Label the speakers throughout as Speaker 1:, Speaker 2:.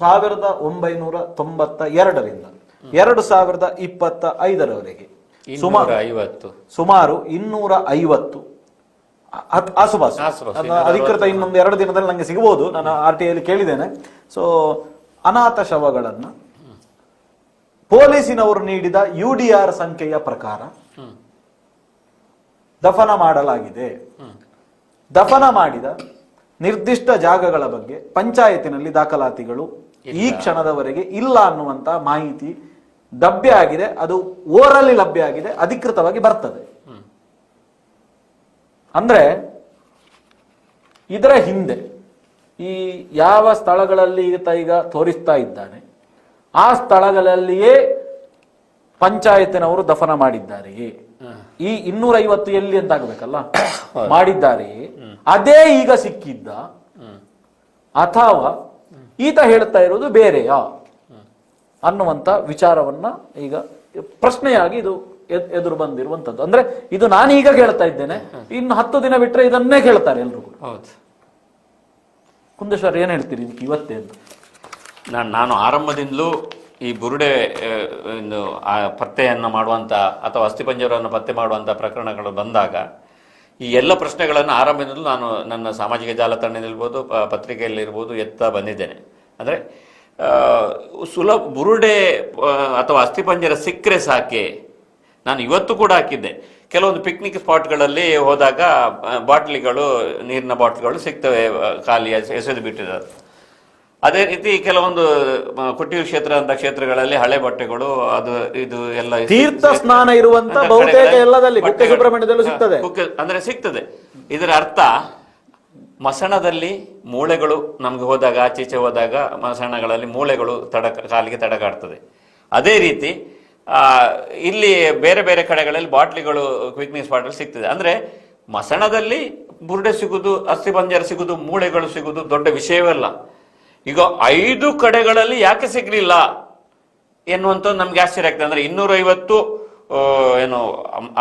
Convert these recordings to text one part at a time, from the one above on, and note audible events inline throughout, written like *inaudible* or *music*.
Speaker 1: ಸಾವಿರದ ಒಂಬೈನೂರ ತೊಂಬತ್ತ ಎರಡರಿಂದ ಎರಡು ಸಾವಿರದ ಇಪ್ಪತ್ತ ಐದರವರೆಗೆ
Speaker 2: ಇನ್ನೂರ ಐವತ್ತು.
Speaker 1: ಸುಮಾರು ಇನ್ನೂರ ಐವತ್ತು. ಆಸುಪಾಸು. ಅಧಿಕೃತ ಇನ್ನೊಂದು ಎರಡು ದಿನದಲ್ಲಿ ನಂಗೆ ಸಿಗಬಹುದು. ನಾನು ಆರ್ ಟಿ ಐಲಿ ಕೇಳಿದ್ದೇನೆ. ಸೊ ಅನಾಥ ಶವಗಳನ್ನ ಪೊಲೀಸಿನವರು ನೀಡಿದ ಯು ಡಿ ಆರ್ ಸಂಖ್ಯೆಯ ಪ್ರಕಾರ ದಫನ ಮಾಡಲಾಗಿದೆ. ದಫನ ಮಾಡಿದ ನಿರ್ದಿಷ್ಟ ಜಾಗಗಳ ಬಗ್ಗೆ ಪಂಚಾಯತಿನಲ್ಲಿ ದಾಖಲಾತಿಗಳು ಈ ಕ್ಷಣದವರೆಗೆ ಇಲ್ಲ ಅನ್ನುವಂತ ಮಾಹಿತಿ ಲಭ್ಯ ಆಗಿದೆ ಅದು ಓರಲ್ಲಿ ಲಭ್ಯ ಆಗಿದೆ ಅಧಿಕೃತವಾಗಿ ಬರ್ತದೆ. ಅಂದ್ರೆ ಇದರ ಹಿಂದೆ ಈ ಯಾವ ಸ್ಥಳಗಳಲ್ಲಿ ಈತ ಈಗ ತೋರಿಸ್ತಾ ಇದ್ದಾನೆ ಆ ಸ್ಥಳಗಳಲ್ಲಿಯೇ ಪಂಚಾಯತಿನವರು ದಫನ ಮಾಡಿದ್ದಾರೆಯೇ? ಈ ಇನ್ನೂರ ಐವತ್ತು ಎಲ್ಲಿ ಅಂತ ಆಗ್ಬೇಕಲ್ಲ *coughs* ಮಾಡಿದ್ದಾರೆಯೇ? ಅದೇ ಈಗ ಸಿಕ್ಕಿದ್ದ ಅಥವಾ ಈತ ಹೇಳ್ತಾ ಇರೋದು ಬೇರೆಯಾ? ಅನ್ನುವಂತ ವಿಚಾರವನ್ನ ಈಗ ಪ್ರಶ್ನೆಯಾಗಿ ಇದು ಎದುರು ಬಂದಿರುವಂತದ್ದು. ಅಂದ್ರೆ ಇದು ನಾನೀಗ ಕೇಳ್ತಾ ಇದ್ದೇನೆ. ಇನ್ನು ಹತ್ತು ದಿನ ಬಿಟ್ರೆ ಇದನ್ನೇ ಕೇಳ್ತಾರೆ
Speaker 2: ಎಲ್ರಿಗೂ.
Speaker 1: ಕುಂದೇಶ್ವರ್ ಏನ್ ಹೇಳ್ತೀರಿ ಇದಕ್ಕೆ ಇವತ್ತೇ ಅಂತ?
Speaker 2: ನಾನು ನಾನು ಆರಂಭದಿಂದಲೂ ಈ ಬುರುಡೆ ಪತ್ತೆಯನ್ನು ಮಾಡುವಂಥ ಅಥವಾ ಅಸ್ಥಿಪಂಜರವನ್ನು ಪತ್ತೆ ಮಾಡುವಂಥ ಪ್ರಕರಣಗಳು ಬಂದಾಗ ಈ ಎಲ್ಲ ಪ್ರಶ್ನೆಗಳನ್ನು ಆರಂಭದಿಂದಲೂ ನಾನು ನನ್ನ ಸಾಮಾಜಿಕ ಜಾಲತಾಣದಲ್ಲಿರ್ಬೋದು, ಪ- ಪತ್ರಿಕೆಯಲ್ಲಿರ್ಬೋದು ಎತ್ತಾ ಬಂದಿದ್ದೇನೆ. ಅಂದರೆ ಸುಲಭ ಬುರುಡೆ ಅಥವಾ ಅಸ್ಥಿಪಂಜರ ಸಿಕ್ಕರೆ ಸಾಕೆ. ನಾನು ಇವತ್ತು ಕೂಡ ಹಾಕಿದ್ದೆ. ಕೆಲವೊಂದು ಪಿಕ್ನಿಕ್ ಸ್ಪಾಟ್ಗಳಲ್ಲಿ ಹೋದಾಗ ಬಾಟ್ಲಿಗಳು, ನೀರಿನ ಬಾಟ್ಲಿಗಳು ಸಿಗ್ತವೆ ಖಾಲಿ ಎಸೆ- ಎಸೆದು ಬಿಟ್ಟಿದ್ದಾರೆ ಅದೇ ರೀತಿ ಕೆಲವೊಂದು ಆ, ಕ್ಷೇತ್ರ ಅಂತ ಕ್ಷೇತ್ರಗಳಲ್ಲಿ ಹಳೆ ಬಟ್ಟೆಗಳು ಅದು ಇದು ಎಲ್ಲ
Speaker 1: ತೀರ್ಥ ಸ್ನಾನ ಇರುವಂತ ಬಹುತೇಕ ಎಲ್ಲದಲ್ಲಿ ಕುಕ್ಕೆ ಸುಬ್ರಹ್ಮಣ್ಯದಲ್ಲೂ ಸಿಗ್ತದೆ.
Speaker 2: ಕುಕ್ಕೆ- ಅಂದ್ರೆ ಸಿಗ್ತದೆ. ಇದರ ಅರ್ಥ ಮಸಣದಲ್ಲಿ ಮೂಳೆಗಳು ನಮ್ಗೆ ಹೋದಾಗ ಆಚೀಚೆ ಹೋದಾಗ ಮಸಣಗಳಲ್ಲಿ ಮೂಳೆಗಳು ತಡ ಕಾಲಿಗೆ ತಡಕಾಡ್ತದೆ. ಅದೇ ರೀತಿ ಆ, ಇಲ್ಲಿ ಬೇರೆ ಬೇರೆ ಕಡೆಗಳಲ್ಲಿ ಬಾಟ್ಲಿಗಳು ಕ್ವಿಕ್ನೆಸ್ ಬಾಟಲ್ ಸಿಗ್ತದೆ. ಅಂದ್ರೆ ಮಸಣದಲ್ಲಿ ಬುರುಡೆ ಸಿಗುದು ಅಸ್ಥಿಪಂಜರ ಸಿಗುದು ಮೂಳೆಗಳು ಸಿಗುದು ದೊಡ್ಡ ವಿಷಯವಲ್ಲ ಈಗ ಐದು ಕಡೆಗಳಲ್ಲಿ ಯಾಕೆ ಸಿಗ್ಲಿಲ್ಲ ಎನ್ನುವಂಥದ್ದು ನಮ್ಗೆ ಆಶ್ಚರ್ಯ ಆಗ್ತದೆ. ಅಂದ್ರೆ ಇನ್ನೂರೈವತ್ತು ಏನು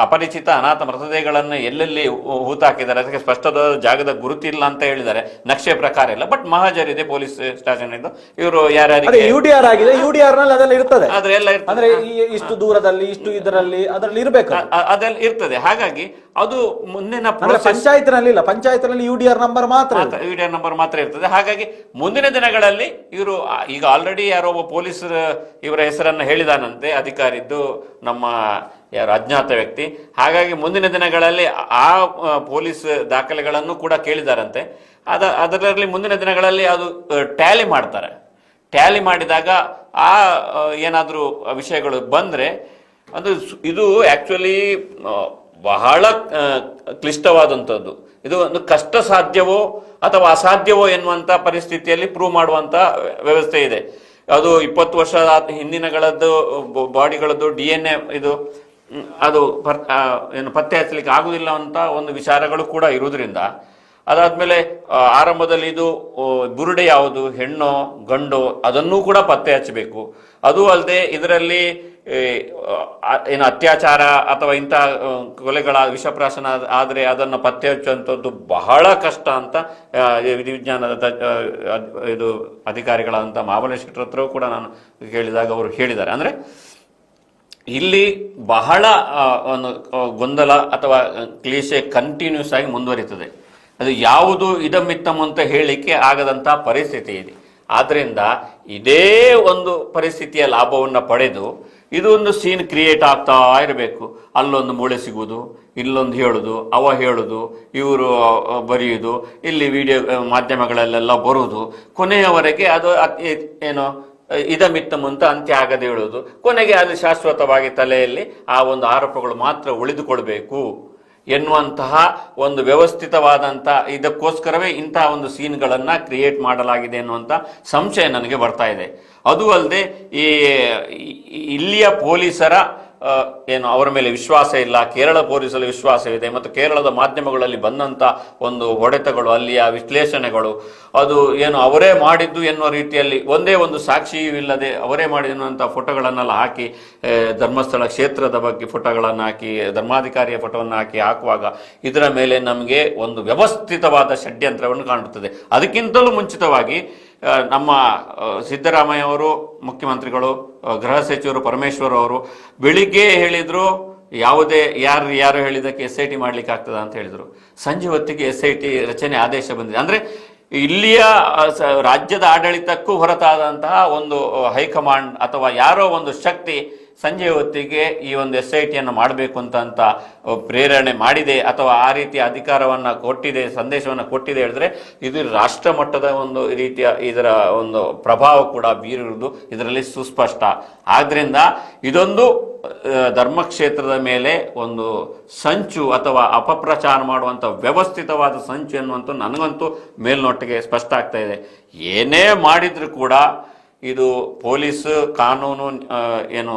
Speaker 2: ಅಪರಿಚಿತ ಅನಾಥ ಮೃತದೇಹಗಳನ್ನು ಎಲ್ಲೆಲ್ಲಿ ಹೂತಾಕಿದ್ದಾರೆ? ಅದಕ್ಕೆ ಸ್ಪಷ್ಟದ ಜಾಗದ ಗುರುತಿಲ್ಲ ಅಂತ ಹೇಳಿದ್ದಾರೆ. ನಕ್ಷೆ ಪ್ರಕಾರ ಇಲ್ಲ. ಬಟ್ ಮಹಾಜರ್ ಇದೆ ಪೊಲೀಸ್ ಸ್ಟೇಷನ್ ಇದು. ಇವರು ಯಾರ್ಯಾರಿಗೆ
Speaker 1: ಯು ಡಿ ಆರ್ ಆಗಿದೆ. ಯುಡಿಆರ್ನಲ್ಲಿ ಅದೆಲ್ಲ ಇರ್ತದೆ.
Speaker 2: ಆದ್ರೆ ಎಲ್ಲ ಇರ್ತದೆ.
Speaker 1: ಅಂದ್ರೆ ಇಷ್ಟು ದೂರದಲ್ಲಿ ಇಷ್ಟು ಇದರಲ್ಲಿ ಅದರಲ್ಲಿ ಇರಬೇಕು
Speaker 2: ಅದ್ರಲ್ಲಿ ಅದೆಲ್ಲ ಇರ್ತದೆ. ಹಾಗಾಗಿ ಅದು ಮುಂದಿನ ಪಂಚಾಯತ್
Speaker 1: ಪಂಚಾಯತ್ನಲ್ಲಿ ಇಲ್ಲ. ಪಂಚಾಯತ್ನಲ್ಲಿ ಯು ಡಿ ಆರ್ ನಂಬರ್ ಮಾತ್ರ
Speaker 2: ಯುಡಿಆರ್ ನಂಬರ್ ಮಾತ್ರ ಇರ್ತದೆ. ಹಾಗಾಗಿ ಮುಂದಿನ ದಿನಗಳಲ್ಲಿ ಇವರು ಈಗ ಆಲ್ರೆಡಿ ಯಾರೋ ಒಬ್ಬ ಪೊಲೀಸ್ ಇವರ ಹೆಸರನ್ನು ಹೇಳಿದಾನಂತೆ. ಅಧಿಕಾರಿದ್ದು ನಮ್ಮ ಯಾರು ಅಜ್ಞಾತ ವ್ಯಕ್ತಿ. ಹಾಗಾಗಿ ಮುಂದಿನ ದಿನಗಳಲ್ಲಿ ಆ ಪೊಲೀಸ್ ದಾಖಲೆಗಳನ್ನು ಕೂಡ ಕೇಳಿದಾರಂತೆ. ಅದ, ಅದರಲ್ಲಿ ಮುಂದಿನ ದಿನಗಳಲ್ಲಿ ಅದು ಟ್ಯಾಲಿ ಮಾಡ್ತಾರೆ. ಟ್ಯಾಲಿ ಮಾಡಿದಾಗ ಆ ಏನಾದರೂ ವಿಷಯಗಳು ಬಂದರೆ ಅದು ಇದು ಆ್ಯಕ್ಚುಲಿ ಬಹಳ ಕ್ಲಿಷ್ಟವಾದಂಥದ್ದು. ಇದು ಒಂದು ಕಷ್ಟ ಸಾಧ್ಯವೋ ಅಥವಾ ಅಸಾಧ್ಯವೋ ಎನ್ನುವಂಥ ಪರಿಸ್ಥಿತಿಯಲ್ಲಿ ಪ್ರೂವ್ ಮಾಡುವಂಥ ವ್ಯವಸ್ಥೆ ಇದೆ. ಅದು ಇಪ್ಪತ್ತು ವರ್ಷ ಹಿಂದಿನಗಳದ್ದು ಬಾಡಿಗಳದ್ದು ಡಿ ಎನ್ ಎ ಇದು. ಅದು ಏನು ಪತ್ತೆ ಹಚ್ಚಲಿಕ್ಕೆ ಆಗುದಿಲ್ಲ ಅಂತ ಒಂದು ವಿಚಾರಗಳು ಕೂಡ ಇರುವುದರಿಂದ, ಅದಾದ್ಮೇಲೆ ಆರಂಭದಲ್ಲಿ ಇದು ಬುರುಡೆ ಯಾವುದು, ಹೆಣ್ಣೋ, ಗಂಡೋ, ಅದನ್ನೂ ಕೂಡ ಪತ್ತೆ ಹಚ್ಚಬೇಕು. ಅದು ಅಲ್ಲದೆ ಇದರಲ್ಲಿ ಏನು ಅತ್ಯಾಚಾರ ಅಥವಾ ಇಂಥ ಕೊಲೆಗಳ ವಿಷಪ್ರಾಶನ ಆದರೆ ಅದನ್ನು ಪತ್ತೆ ಹಚ್ಚುವಂಥದ್ದು ಬಹಳ ಕಷ್ಟ ಅಂತ ವಿಧಿವಿಜ್ಞಾನದ ಇದು ಅಧಿಕಾರಿಗಳಾದಂಥ ಮಹಾಬಲೇಶ್ವರ ಶೆಟ್ಟರ್ ಹತ್ರವೂ ಕೂಡ ನಾನು ಕೇಳಿದಾಗ ಅವರು ಹೇಳಿದ್ದಾರೆ. ಅಂದ್ರೆ ಇಲ್ಲಿ ಬಹಳ ಗೊಂದಲ ಅಥವಾ ಕ್ಲೀಶೆ ಕಂಟಿನ್ಯೂಸ್ ಆಗಿ ಮುಂದುವರಿತದೆ. ಅದು ಯಾವುದು ಇದಮಿತ್ತಮ್ ಅಂತ ಹೇಳಲಿಕ್ಕೆ ಆಗದಂತಹ ಪರಿಸ್ಥಿತಿ ಇದೆ. ಆದ್ದರಿಂದ ಇದೇ ಒಂದು ಪರಿಸ್ಥಿತಿಯ ಲಾಭವನ್ನು ಪಡೆದು ಇದು ಒಂದು ಸೀನ್ ಕ್ರಿಯೇಟ್ ಆಗ್ತಾ ಇರಬೇಕು. ಅಲ್ಲೊಂದು ಮೂಳೆ ಸಿಗುವುದು, ಇಲ್ಲೊಂದು ಹೇಳೋದು, ಅವ ಹೇಳುದು, ಇವರು ಬರೆಯುವುದು ಇಲ್ಲಿ ವಿಡಿಯೋ ಮಾಧ್ಯಮಗಳಲ್ಲೆಲ್ಲ ಬರುವುದು. ಕೊನೆಯವರೆಗೆ ಅದು ಏನು ಇದಮಿತ್ತಮ್ ಅಂತ ಅಂತ್ಯ ಆಗದೆ ಹೇಳೋದು ಕೊನೆಗೆ ಅದು ಶಾಶ್ವತವಾಗಿ ತಲೆಯಲ್ಲಿ ಆ ಒಂದು ಆರೋಪಗಳು ಮಾತ್ರ ಉಳಿದುಕೊಳ್ಬೇಕು. ಎನ್ನುವಂತಹ ಒಂದು ವ್ಯವಸ್ಥಿತವಾದಂಥ ಇದಕ್ಕೋಸ್ಕರವೇ ಇಂತಹ ಒಂದು ಸೀನ್ಗಳನ್ನು ಕ್ರಿಯೇಟ್ ಮಾಡಲಾಗಿದೆ ಎನ್ನುವಂಥ ಸಂಶಯ ನನಗೆ ಬರ್ತಾ ಇದೆ. ಅದು ಅಲ್ಲದೆ ಈ, ಇಲ್ಲಿಯ ಪೊಲೀಸರ ಏನು ಅವರ ಮೇಲೆ ವಿಶ್ವಾಸ ಇಲ್ಲ, ಕೇರಳ ಪೊಲೀಸಲ್ಲಿ ವಿಶ್ವಾಸವಿದೆ ಮತ್ತು ಕೇರಳದ ಮಾಧ್ಯಮಗಳಲ್ಲಿ ಬಂದಂಥ ಒಂದು ಹೊಡೆತಗಳು, ಅಲ್ಲಿಯ ವಿಶ್ಲೇಷಣೆಗಳು. ಅದು ಏನು ಅವರೇ ಮಾಡಿದ್ದು ಎನ್ನುವ ರೀತಿಯಲ್ಲಿ ಒಂದೇ ಒಂದು ಸಾಕ್ಷಿಯೂ ಇಲ್ಲದೆ ಅವರೇ ಮಾಡಿದಂಥ ಫೋಟೋಗಳನ್ನೆಲ್ಲ ಹಾಕಿ ಧರ್ಮಸ್ಥಳ ಕ್ಷೇತ್ರದ ಬಗ್ಗೆ ಫೋಟೋಗಳನ್ನು ಹಾಕಿ, ಧರ್ಮಾಧಿಕಾರಿಯ ಫೋಟೋವನ್ನು ಹಾಕಿ ಹಾಕುವಾಗ ಇದರ ಮೇಲೆ ನಮಗೆ ಒಂದು ವ್ಯವಸ್ಥಿತವಾದ ಷಡ್ಯಂತ್ರವನ್ನು ಕಾಣುತ್ತದೆ. ಅದಕ್ಕಿಂತಲೂ ಮುಂಚಿತವಾಗಿ ನಮ್ಮ ಸಿದ್ದರಾಮಯ್ಯ ಅವರು, ಮುಖ್ಯಮಂತ್ರಿಗಳು ಗೃಹ ಸಚಿವರು ಪರಮೇಶ್ವರ್ ಅವರು ಬೆಳಿಗ್ಗೆ ಹೇಳಿದ್ರು, ಯಾವುದೇ, ಯಾರು ಯಾರು ಹೇಳಿದಕ್ಕೆ ಎಸ್ ಐ ಟಿ ಮಾಡ್ಲಿಕ್ಕೆ ಆಗ್ತದ ಅಂತ ಹೇಳಿದ್ರು. ಸಂಜೆ ಹೊತ್ತಿಗೆ ಎಸ್ ಐ ಟಿ ರಚನೆ ಆದೇಶ ಬಂದಿದೆ. ಅಂದ್ರೆ ಇಲ್ಲಿಯ ರಾಜ್ಯದ ಆಡಳಿತಕ್ಕೂ ಹೊರತಾದಂತಹ ಒಂದು ಹೈಕಮಾಂಡ್ ಅಥವಾ ಯಾರೋ ಒಂದು ಶಕ್ತಿ ಸಂಜೆ ಹೊತ್ತಿಗೆ ಈ ಒಂದು ಎಸ್ ಐ ಟಿಯನ್ನು ಮಾಡಬೇಕು ಅಂತ ಅಂತ ಪ್ರೇರಣೆ ಮಾಡಿದೆ ಅಥವಾ ಆ ರೀತಿಯ ಅಧಿಕಾರವನ್ನು ಕೊಟ್ಟಿದೆ, ಸಂದೇಶವನ್ನು ಕೊಟ್ಟಿದೆ ಹೇಳಿದ್ರೆ ಇದು ರಾಷ್ಟ್ರ ಮಟ್ಟದ ಒಂದು ರೀತಿಯ ಇದರ ಒಂದು ಪ್ರಭಾವ ಕೂಡ ಬೀರಿರುವುದು ಇದರಲ್ಲಿ ಸುಸ್ಪಷ್ಟ. ಆದ್ರಿಂದ ಇದೊಂದು ಧರ್ಮಕ್ಷೇತ್ರದ ಮೇಲೆ ಒಂದು ಸಂಚು ಅಥವಾ ಅಪಪ್ರಚಾರ ಮಾಡುವಂಥ ವ್ಯವಸ್ಥಿತವಾದ ಸಂಚು ಎನ್ನುವಂಥ ನನಗಂತೂ ಮೇಲ್ನೋಟಿಗೆ ಸ್ಪಷ್ಟ ಆಗ್ತಾ ಇದೆ. ಏನೇ ಮಾಡಿದರೂ ಕೂಡ ಇದು ಪೊಲೀಸ್ ಕಾನೂನು ಏನು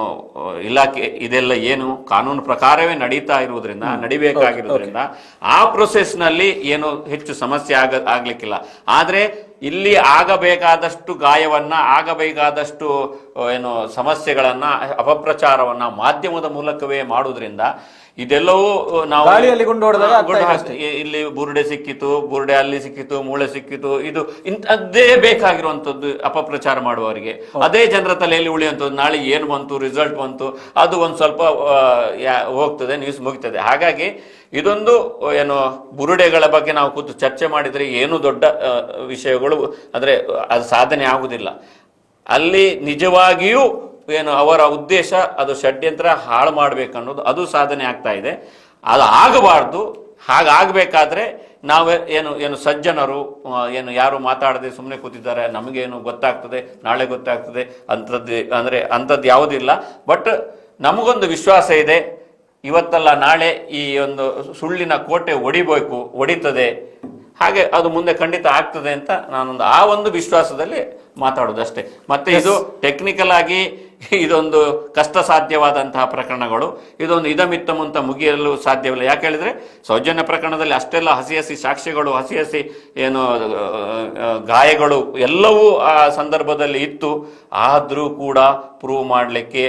Speaker 2: ಇಲಾಖೆ ಇದೆಲ್ಲ ಏನು ಕಾನೂನು ಪ್ರಕಾರವೇ ನಡೀತಾ ಇರುವುದರಿಂದ ನಡಿಬೇಕಾಗಿರೋದ್ರಿಂದ ಆ ಪ್ರೊಸೆಸ್ನಲ್ಲಿ ಏನು ಹೆಚ್ಚು ಸಮಸ್ಯೆ ಆಗ ಆಗ್ಲಿಕ್ಕಿಲ್ಲ. ಆದ್ರೆ ಇಲ್ಲಿ ಆಗಬೇಕಾದಷ್ಟು ಗಾಯವನ್ನ ಆಗಬೇಕಾದಷ್ಟು ಏನು ಸಮಸ್ಯೆಗಳನ್ನ ಅಪಪ್ರಚಾರವನ್ನ ಮಾಧ್ಯಮದ ಮೂಲಕವೇ ಮಾಡುವುದರಿಂದ ಇದೆಲ್ಲವೂ ನಾವು
Speaker 1: ಗಾಳಿಯಲ್ಲಿ ಗುಂಡು ಹೊಡೆದಾಗ
Speaker 2: ಇಲ್ಲಿ ಬುರುಡೆ ಸಿಕ್ಕಿತು ಬುರುಡೆ ಅಲ್ಲಿ ಸಿಕ್ಕಿತು ಮೂಳೆ ಸಿಕ್ಕಿತು ಇದು ಇಂಥದ್ದೇ ಬೇಕಾಗಿರುವಂತದ್ದು ಅಪಪ್ರಚಾರ ಮಾಡುವವರಿಗೆ. ಅದೇ ಜನರ ತಲೆಯಲ್ಲಿ ಉಳಿಯುವಂಥದ್ದು ನಾಳೆ ಏನು ಬಂತು ರಿಸಲ್ಟ್ ಬಂತು ಅದು ಒಂದು ಸ್ವಲ್ಪ ಹೋಗ್ತದೆ ನ್ಯೂಸ್ ಮುಗಿತದೆ. ಹಾಗಾಗಿ ಇದೊಂದು ಏನು ಬುರುಡೆಗಳ ಬಗ್ಗೆ ನಾವು ಕೂತು ಚರ್ಚೆ ಮಾಡಿದ್ರೆ ಏನು ದೊಡ್ಡ ವಿಷಯಗಳು ಅಂದ್ರೆ ಅದು ಸಾಧನೆ ಆಗುದಿಲ್ಲ ಅಲ್ಲಿ ನಿಜವಾಗಿಯೂ ಏನು ಅವರ ಉದ್ದೇಶ ಅದು ಷಡ್ಯಂತ್ರ ಹಾಳು ಮಾಡಬೇಕನ್ನೋದು ಅದು ಸಾಧನೆ ಆಗ್ತಾ ಇದೆ. ಅದು ಆಗಬಾರ್ದು. ಹಾಗಾಗಬೇಕಾದ್ರೆ ನಾವು ಏನು ಏನು ಸಜ್ಜನರು ಏನು ಯಾರು ಮಾತಾಡದೆ ಸುಮ್ಮನೆ ಕೂತಿದ್ದಾರೆ. ನಮಗೇನು ಗೊತ್ತಾಗ್ತದೆ? ನಾಳೆ ಗೊತ್ತಾಗ್ತದೆ. ಅಂಥದ್ದು ಅಂದರೆ ಅಂಥದ್ದು ಯಾವುದಿಲ್ಲ. ಬಟ್ ನಮಗೊಂದು ವಿಶ್ವಾಸ ಇದೆ. ಇವತ್ತಲ್ಲ ನಾಳೆ ಈ ಒಂದು ಸುಳ್ಳಿನ ಕೋಟೆ ಒಡಿಬೇಕು ಒಡಿತದೆ. ಹಾಗೆ ಅದು ಮುಂದೆ ಖಂಡಿತ ಆಗ್ತದೆ ಅಂತ ನಾನೊಂದು ಆ ಒಂದು ವಿಶ್ವಾಸದಲ್ಲಿ ಮಾತಾಡೋದಷ್ಟೇ. ಮತ್ತೆ ಇದು ಟೆಕ್ನಿಕಲ್ ಆಗಿ *laughs* ಇದೊಂದು ಕಷ್ಟ ಸಾಧ್ಯವಾದಂತಹ ಪ್ರಕರಣಗಳು. ಇದೊಂದು ಇದಮಿತ್ತ ಮುಂತ ಮುಗಿಯಲು ಸಾಧ್ಯವಿಲ್ಲ. ಯಾಕೆ ಹೇಳಿದ್ರೆ ಸೌಜನ್ಯ ಪ್ರಕರಣದಲ್ಲಿ ಅಷ್ಟೆಲ್ಲ ಹಸಿ ಹಸಿ ಸಾಕ್ಷ್ಯಗಳು ಹಸಿ ಹಸಿ ಏನು ಗಾಯಗಳು ಎಲ್ಲವೂ ಆ ಸಂದರ್ಭದಲ್ಲಿ ಇತ್ತು. ಆದ್ರೂ ಕೂಡ ಪ್ರೂವ್ ಮಾಡಲಿಕ್ಕೆ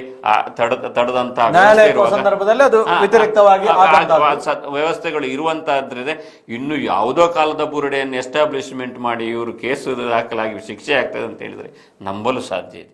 Speaker 2: ತಡದಂತಹ ವ್ಯವಸ್ಥೆಗಳು ಇರುವಂತಹದ್ರಿದೆ. ಇನ್ನು ಯಾವುದೋ ಕಾಲದ ಬುರುಡೆಯನ್ನು ಎಸ್ಟಾಬ್ಲಿಷ್ಮೆಂಟ್ ಮಾಡಿ ಇವರು ಕೇಸು ದಾಖಲಾಗಿ ಶಿಕ್ಷೆ ಆಗ್ತದೆ ಅಂತ ಹೇಳಿದ್ರೆ ನಂಬಲು ಸಾಧ್ಯ ಇದೆ.